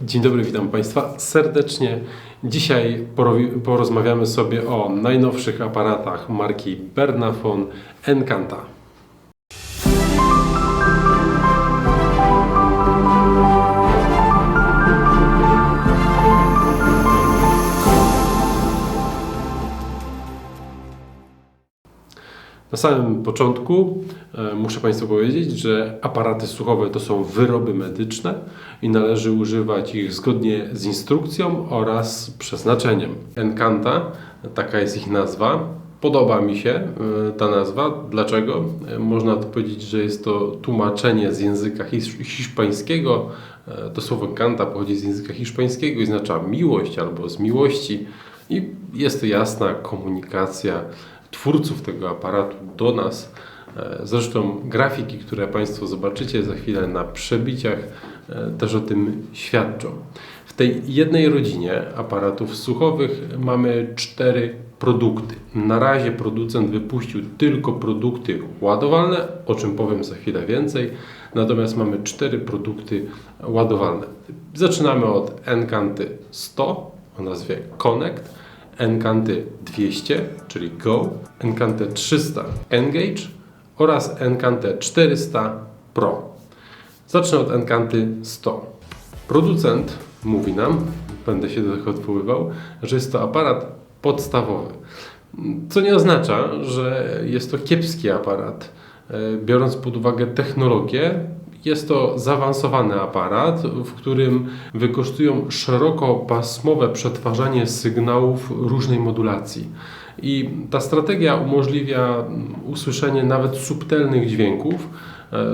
Dzień dobry, witam Państwa serdecznie. Dzisiaj porozmawiamy sobie o najnowszych aparatach marki Bernafon Encanta. Na samym początku e, muszę Państwu powiedzieć, że aparaty słuchowe to są wyroby medyczne i należy używać ich zgodnie z instrukcją oraz przeznaczeniem. Encanta, taka jest ich nazwa. Podoba mi się e, ta nazwa. Dlaczego? E, Można to powiedzieć, że jest to tłumaczenie z języka hisz- hiszpańskiego. To słowo Encanta pochodzi z języka hiszpańskiego i oznacza miłość albo z miłości. I jest to jasna komunikacja twórców tego aparatu do nas. E, Zresztą grafiki, które Państwo zobaczycie za chwilę na przebiciach, e, też o tym świadczą. W tej jednej rodzinie aparatów słuchowych mamy cztery produkty. Na razie producent wypuścił tylko produkty ładowalne, o czym powiem za chwilę więcej. Natomiast mamy cztery produkty ładowalne. Zaczynamy od Encanty 100 o nazwie Connect. Encanty 200, czyli Go, Encantę 300 Engage oraz Encantę 400 Pro. Zacznę od Encanty 100. Producent mówi nam, będę się do tego odwoływał, że jest to aparat podstawowy. Co nie oznacza, że jest to kiepski aparat. E, Biorąc pod uwagę technologię, jest to zaawansowany aparat, w którym wykorzystują szerokopasmowe przetwarzanie sygnałów różnej modulacji. I ta strategia umożliwia usłyszenie nawet subtelnych dźwięków e,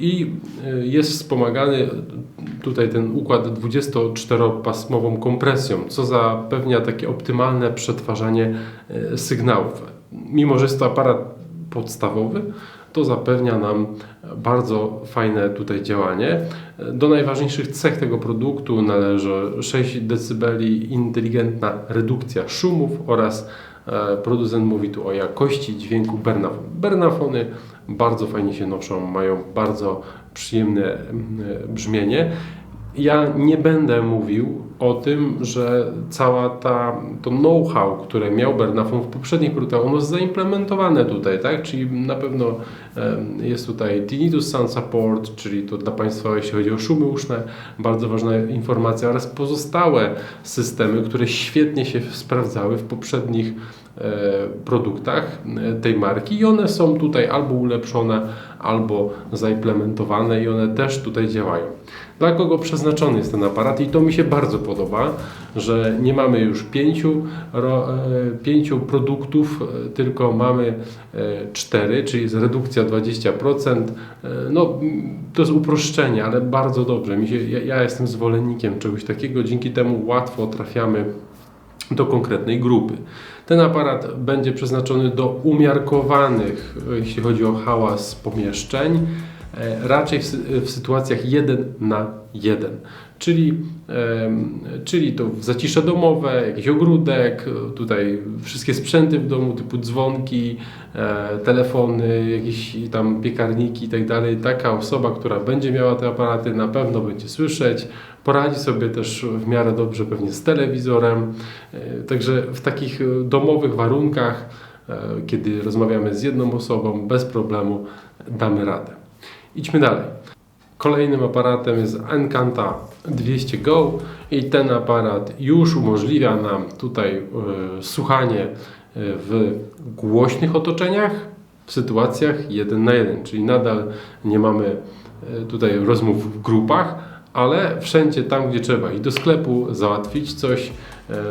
i e, jest wspomagany tutaj ten układ 24-pasmową kompresją, co zapewnia takie optymalne przetwarzanie e, sygnałów. Mimo, że jest to aparat podstawowy, to zapewnia nam bardzo fajne tutaj działanie. Do najważniejszych cech tego produktu należy 6 dB inteligentna redukcja szumów oraz e, producent mówi tu o jakości dźwięku Bernafon. Bernafony bardzo fajnie się noszą, mają bardzo przyjemne mm, brzmienie. Ja nie będę mówił o tym, że cała ta to know-how, które miał Bernafon w poprzednich produktach, ono jest zaimplementowane tutaj, tak? Czyli na pewno jest tutaj Tinnitus Sound Support, czyli to dla Państwa, jeśli chodzi o szumy uszne, bardzo ważna informacja oraz pozostałe systemy, które świetnie się sprawdzały w poprzednich e, produktach e, tej marki i one są tutaj albo ulepszone, albo zaimplementowane i one też tutaj działają. Dla kogo przeznaczony jest ten aparat i to mi się bardzo podoba, że nie mamy już pięciu, e, pięciu produktów, e, tylko mamy e, cztery, czyli jest redukcja 20%. E, No, to jest uproszczenie, ale bardzo dobrze. Mi się, ja, ja jestem zwolennikiem czegoś takiego, dzięki temu łatwo trafiamy do konkretnej grupy. Ten aparat będzie przeznaczony do umiarkowanych, jeśli chodzi o hałas pomieszczeń, raczej w, sy- w sytuacjach 1 na 1. Czyli, czyli to zacisze domowe, jakiś ogródek, e, tutaj wszystkie sprzęty w domu typu dzwonki, e, telefony, jakieś tam piekarniki i tak dalej. Taka osoba, która będzie miała te aparaty na pewno będzie słyszeć, poradzi sobie też w miarę dobrze pewnie z telewizorem. E, Także w takich e, domowych warunkach, e, kiedy rozmawiamy z jedną osobą, bez problemu damy radę. Idźmy dalej. Kolejnym aparatem jest Encanta 200 Go i ten aparat już umożliwia nam tutaj e, słuchanie e, w głośnych otoczeniach, w sytuacjach 1 na 1, czyli nadal nie mamy e, tutaj rozmów w grupach, ale wszędzie tam, gdzie trzeba i do sklepu załatwić coś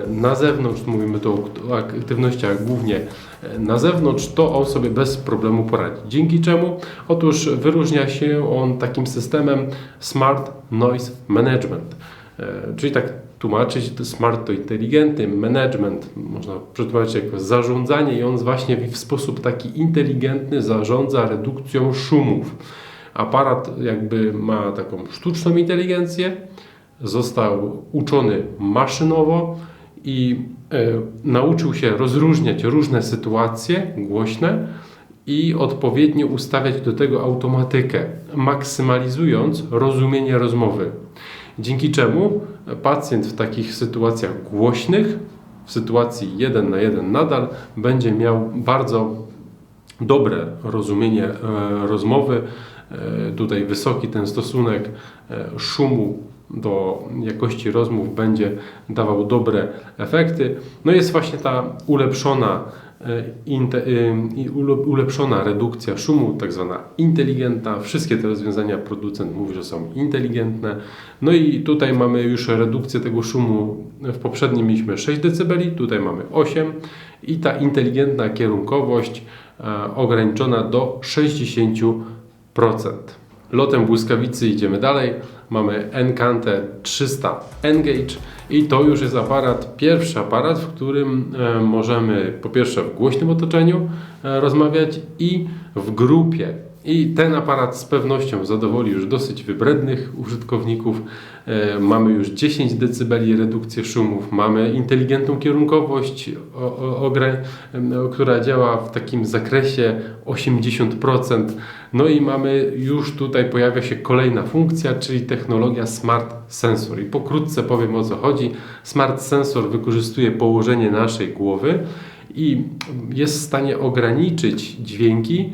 na zewnątrz, mówimy tu o aktywnościach głównie e, na zewnątrz, to on sobie bez problemu poradzi. Dzięki czemu? Otóż wyróżnia się on takim systemem Smart Noise Management. E, Czyli tak tłumaczyć, to smart to inteligentny, management można przetłumaczyć jako zarządzanie i on właśnie w sposób taki inteligentny zarządza redukcją szumów. Aparat jakby ma taką sztuczną inteligencję, został uczony maszynowo i e, nauczył się rozróżniać różne sytuacje głośne i odpowiednio ustawiać do tego automatykę, maksymalizując rozumienie rozmowy. dzięki czemu pacjent w takich sytuacjach głośnych, w sytuacji 1 na 1 nadal, będzie miał bardzo dobre rozumienie e, rozmowy. E, Tutaj wysoki ten stosunek szumu do jakości rozmów będzie dawał dobre efekty. No jest właśnie ta ulepszona, e, ule- ulepszona redukcja szumu, tak zwana inteligentna. Wszystkie te rozwiązania producent mówi, że są inteligentne. No i tutaj mamy już redukcję tego szumu. W poprzednim mieliśmy 6 dB, tutaj mamy 8 i ta inteligentna kierunkowość e, ograniczona do 60%. Lotem błyskawicy idziemy dalej. Mamy Encante 300 Engage i to już jest aparat, pierwszy aparat, w którym e, możemy po pierwsze w głośnym otoczeniu e, rozmawiać i w grupie. I ten aparat z pewnością zadowoli już dosyć wybrednych użytkowników. E, Mamy już 10 dB redukcję szumów, mamy inteligentną kierunkowość, która działa w takim zakresie 80%. No i mamy już tutaj pojawia się kolejna funkcja, czyli technologia Smart Sensor. I pokrótce powiem o co chodzi. Smart Sensor wykorzystuje położenie naszej głowy i jest w stanie ograniczyć dźwięki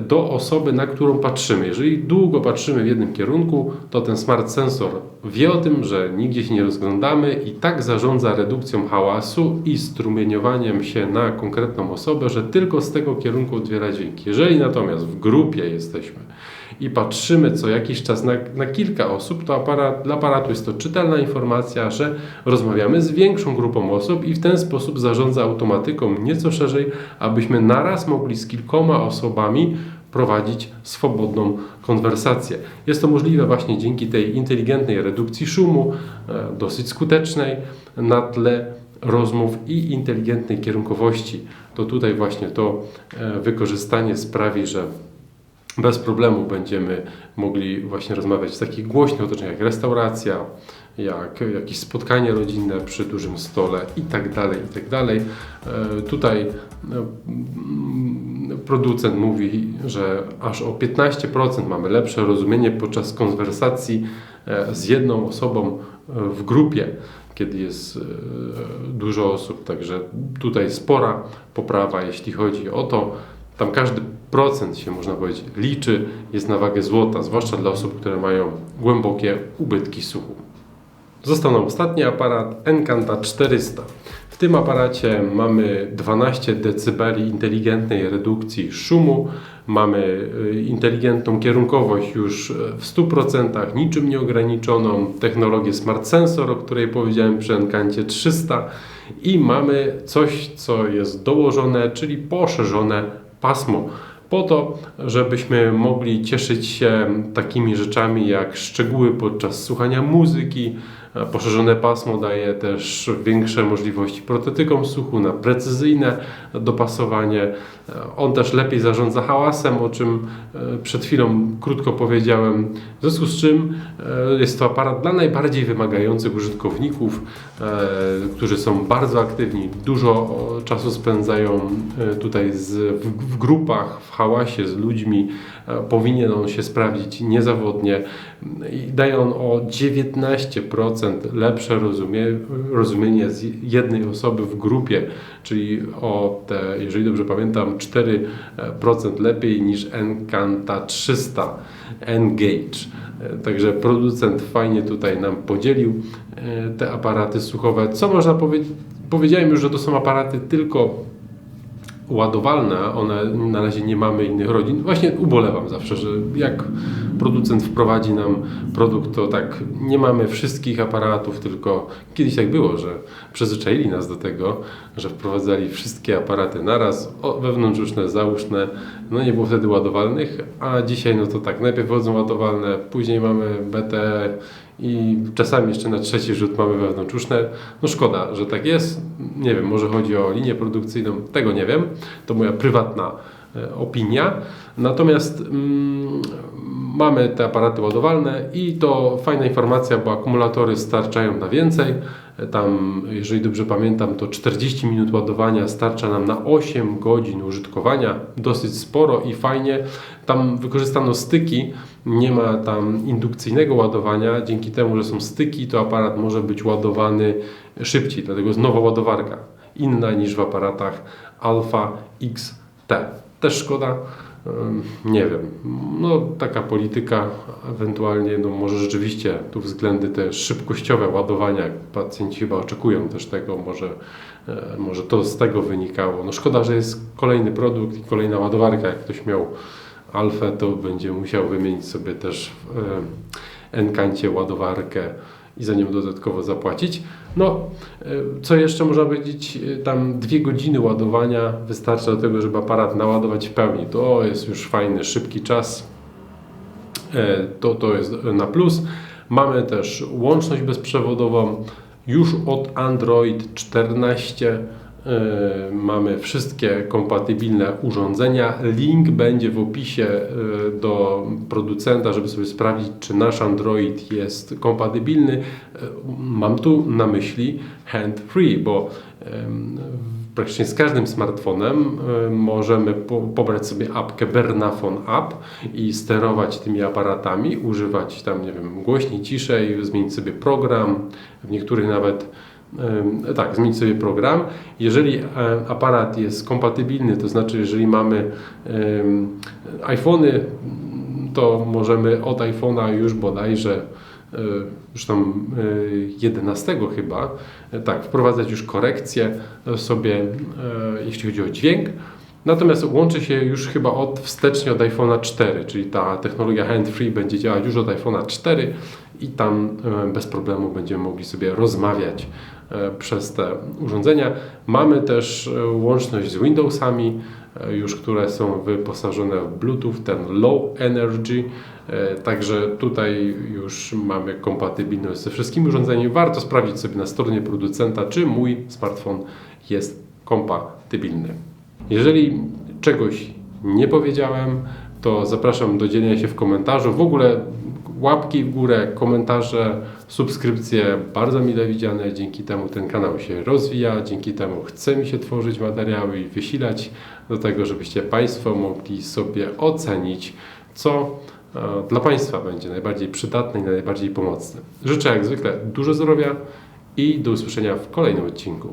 do osoby, na którą patrzymy. Jeżeli długo patrzymy w jednym kierunku, to ten smart sensor wie o tym, że nigdzie się nie rozglądamy i tak zarządza redukcją hałasu i strumieniowaniem się na konkretną osobę, że tylko z tego kierunku odbiera dźwięki. Jeżeli natomiast w grupie jesteśmy i patrzymy co jakiś czas na, na kilka osób, to aparat, dla aparatu jest to czytelna informacja, że rozmawiamy z większą grupą osób i w ten sposób zarządza automatyką nieco szerzej, abyśmy naraz mogli z kilkoma osobami prowadzić swobodną konwersację. Jest to możliwe właśnie dzięki tej inteligentnej redukcji szumu, e, dosyć skutecznej na tle rozmów i inteligentnej kierunkowości. To tutaj właśnie to e, wykorzystanie sprawi, że bez problemu będziemy mogli właśnie rozmawiać w takich głośnych otoczeniach jak restauracja, jak jakieś spotkanie rodzinne przy dużym stole i tak dalej, i tak dalej. E, Tutaj e, producent mówi, że aż o 15% mamy lepsze rozumienie podczas konwersacji e, z jedną osobą w grupie, kiedy jest dużo osób. Także tutaj spora poprawa, jeśli chodzi o to. Tam każdy procent się, można powiedzieć, liczy, jest na wagę złota, zwłaszcza dla osób, które mają głębokie ubytki słuchu. Został nam ostatni aparat Encanta 400. W tym aparacie mamy 12 dB inteligentnej redukcji szumu, mamy y, inteligentną kierunkowość już y, w 100%, niczym nieograniczoną, technologię Smart Sensor, o której powiedziałem przy Encancie 300 i mamy coś, co jest dołożone, czyli poszerzone pasmo po to, żebyśmy mogli cieszyć się takimi rzeczami jak szczegóły podczas słuchania muzyki. E, Poszerzone pasmo daje też większe możliwości protetykom słuchu na precyzyjne dopasowanie. E, On też lepiej zarządza hałasem, o czym e, przed chwilą krótko powiedziałem. W związku z czym jest to aparat dla najbardziej wymagających użytkowników, którzy są bardzo aktywni, dużo czasu spędzają tutaj z, w, w grupach, w hałasie z ludźmi. E, Powinien on się sprawdzić niezawodnie i daje on o 19% lepsze rozumie, rozumienie z jednej osoby w grupie, czyli o te, jeżeli dobrze pamiętam, 4% lepiej niż Encanta 300 Engage. E, Także producent fajnie tutaj nam podzielił e, te aparaty słuchowe. Co można powiedzieć? Powiedziałem już, że to są aparaty tylko ładowalne, one na razie nie mamy innych rodzin. Właśnie ubolewam zawsze, że jak producent wprowadzi nam produkt, to tak nie mamy wszystkich aparatów, tylko kiedyś tak było, że przyzwyczaili nas do tego, że wprowadzali wszystkie aparaty naraz, wewnątrzuszne, zauszne, no nie było wtedy ładowalnych, a dzisiaj no to tak, najpierw wchodzą ładowalne, później mamy BTE i czasami jeszcze na trzeci rzut mamy wewnątrzuszne. No szkoda, że tak jest. Nie wiem, może chodzi o linię produkcyjną, tego nie wiem. To moja prywatna opinia. Natomiast mm, mamy te aparaty ładowalne i to fajna informacja, bo akumulatory starczają na więcej. E, Tam, jeżeli dobrze pamiętam, to 40 minut ładowania starcza nam na 8 godzin użytkowania. Dosyć sporo i fajnie. Tam wykorzystano styki, nie ma tam indukcyjnego ładowania. Dzięki temu, że są styki, to aparat może być ładowany szybciej. Dlatego nowa ładowarka, inna niż w aparatach Alpha XT. Też szkoda. Nie wiem, no taka polityka ewentualnie, no może rzeczywiście tu względy te szybkościowe ładowania, pacjenci chyba oczekują też tego, może, e, może to z tego wynikało. No szkoda, że jest kolejny produkt i kolejna ładowarka, jak ktoś miał Alfę, to będzie musiał wymienić sobie też w e, Encancie ładowarkę i za nią dodatkowo zapłacić. No, e, co jeszcze można powiedzieć, e, tam dwie godziny ładowania wystarcza do tego, żeby aparat naładować w pełni. To jest już fajny, szybki czas. E, To, to jest na plus. Mamy też łączność bezprzewodową. Już od Android 14 e, mamy wszystkie kompatybilne urządzenia. Link będzie w opisie e, do producenta, żeby sobie sprawdzić, czy nasz Android jest kompatybilny. E, Mam tu na myśli hand-free, bo praktycznie z każdym smartfonem e, możemy po, pobrać sobie apkę Bernafon App i sterować tymi aparatami, używać tam, nie wiem, głośniej, ciszej, zmienić sobie program, w niektórych nawet tak, zmienić sobie program. Jeżeli e, aparat jest kompatybilny, to znaczy jeżeli mamy iPhony, to możemy od iPhone'a już bodajże e, już tam e, 11 chyba, e, tak, wprowadzać już korekcje sobie, jeśli chodzi o dźwięk. Natomiast łączy się już chyba od wstecznie od iPhone'a 4, czyli ta technologia hand-free będzie działać już od iPhone'a 4 i tam e, bez problemu będziemy mogli sobie rozmawiać e, przez te urządzenia. Mamy też e, łączność z Windowsami, już które są wyposażone w Bluetooth, ten Low Energy, także tutaj już mamy kompatybilność ze wszystkimi urządzeniami. Warto sprawdzić sobie na stronie producenta, czy mój smartfon jest kompatybilny. Jeżeli czegoś nie powiedziałem, to zapraszam do dzielenia się w komentarzu. W ogóle łapki w górę, komentarze, subskrypcje bardzo mile widziane. Dzięki temu ten kanał się rozwija, dzięki temu chce mi się tworzyć materiały i wysilać do tego, żebyście Państwo mogli sobie ocenić, co e, dla Państwa będzie najbardziej przydatne i najbardziej pomocne. Życzę jak zwykle dużo zdrowia i do usłyszenia w kolejnym odcinku.